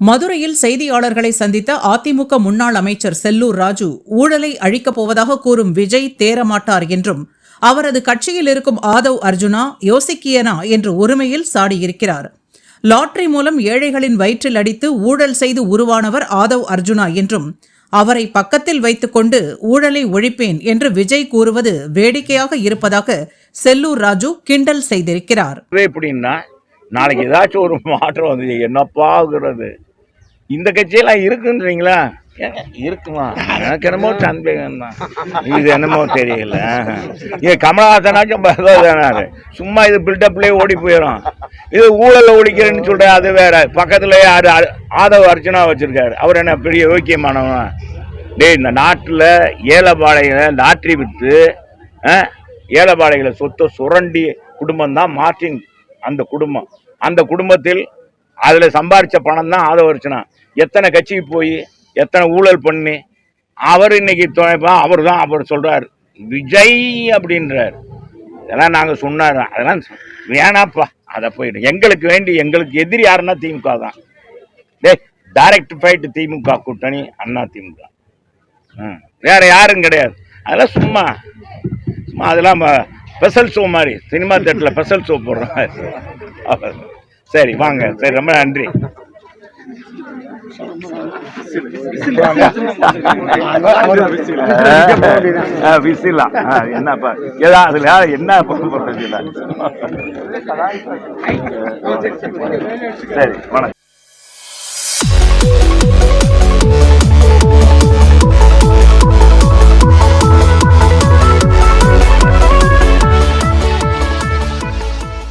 மதுரையில் செய்தியாளர்களை சந்தித்த அதிமுக முன்னாள் அமைச்சர் செல்லூர் ராஜு ஊழலை அழிக்கப் போவதாக கூறும் விஜய் தேரமாட்டார் என்றும் அவரது கட்சியில் இருக்கும் ஆதவ் அர்ஜுனா யோசிக்கியனா என்று ஒருமையில் சாடியிருக்கிறார். லாட்டரி மூலம் ஏழைகளின் வயிற்றில் அடித்து ஊழல் செய்து உருவானவர் ஆதவ் அர்ஜுனா என்றும் அவரை பக்கத்தில் வைத்துக்கொண்டு ஊழலை ஒழிப்பேன் என்று விஜய் கூறுவது வேடிக்கையாக இருப்பதாக செல்லூர் ராஜு கிண்டல் செய்திருக்கிறார். நாளைக்கு ஏதாச்சும் ஒரு மாற்றம் வந்து என்னப்பாகிறது இந்த கட்சியெல்லாம் இருக்குன்றீங்களா? இருக்குமா? எனக்கு என்னமோ சந்தேகம் தான் இது என்னமோ தெரியல. ஏன் கமலஹாசனாச்சும் பகவதானாரு சும்மா இது பில்டப்லேயே ஓடி போயிடும் இது ஊழலில் ஒழிக்கிறேன்னு சொல்ற அது வேற. பக்கத்தில் யார்? ஆ- ஆதவ அர்ச்சனா வச்சுருக்காரு. அவர் என்ன பெரிய யோக்கியமானவன்? டேய் இந்த நாட்டில் ஏழைப்பாளைகளை லாட்ரி விற்று ஏழைப்பாளைகளை சொத்தை சுரண்டி குடும்பம் தான் மார்டின் அந்த குடும்பம். அந்த குடும்பத்தில் அதில் சம்பாரித்த பணம் தான் ஆதவர்ச்சனா. எத்தனை கட்சிக்கு போய் எத்தனை ஊழல் பண்ணி அவர் இன்னைக்கு துணைப்பா அவர் தான் அவர் சொல்கிறார் விஜய் அப்படின்றார். இதெல்லாம் நாங்கள் சொன்னார்? அதெல்லாம் வேணாப்பா அதை போயிடும் எங்களுக்கு வேண்டி எங்களுக்கு எதிரி யாருன்னா திமுக தான். டே டைரக்ட் ஃபைட்டு திமுக கூட்டணி அண்ணா திமுக. ம் வேறு யாரும் கிடையாது. அதெல்லாம் சும்மா சும்மா அதெல்லாம் ஸ்பெஷல் ஷோ மாதிரி. சினிமா தேட்டரில் ஸ்பெஷல் ஷோ போடுறாங்க அவ்வளவுதான். சரி வாங்க. சரி ரொம்ப நன்றி. விசிலா. என்னப்பா? ஏதா அதுல என்ன சரி வணக்கம்.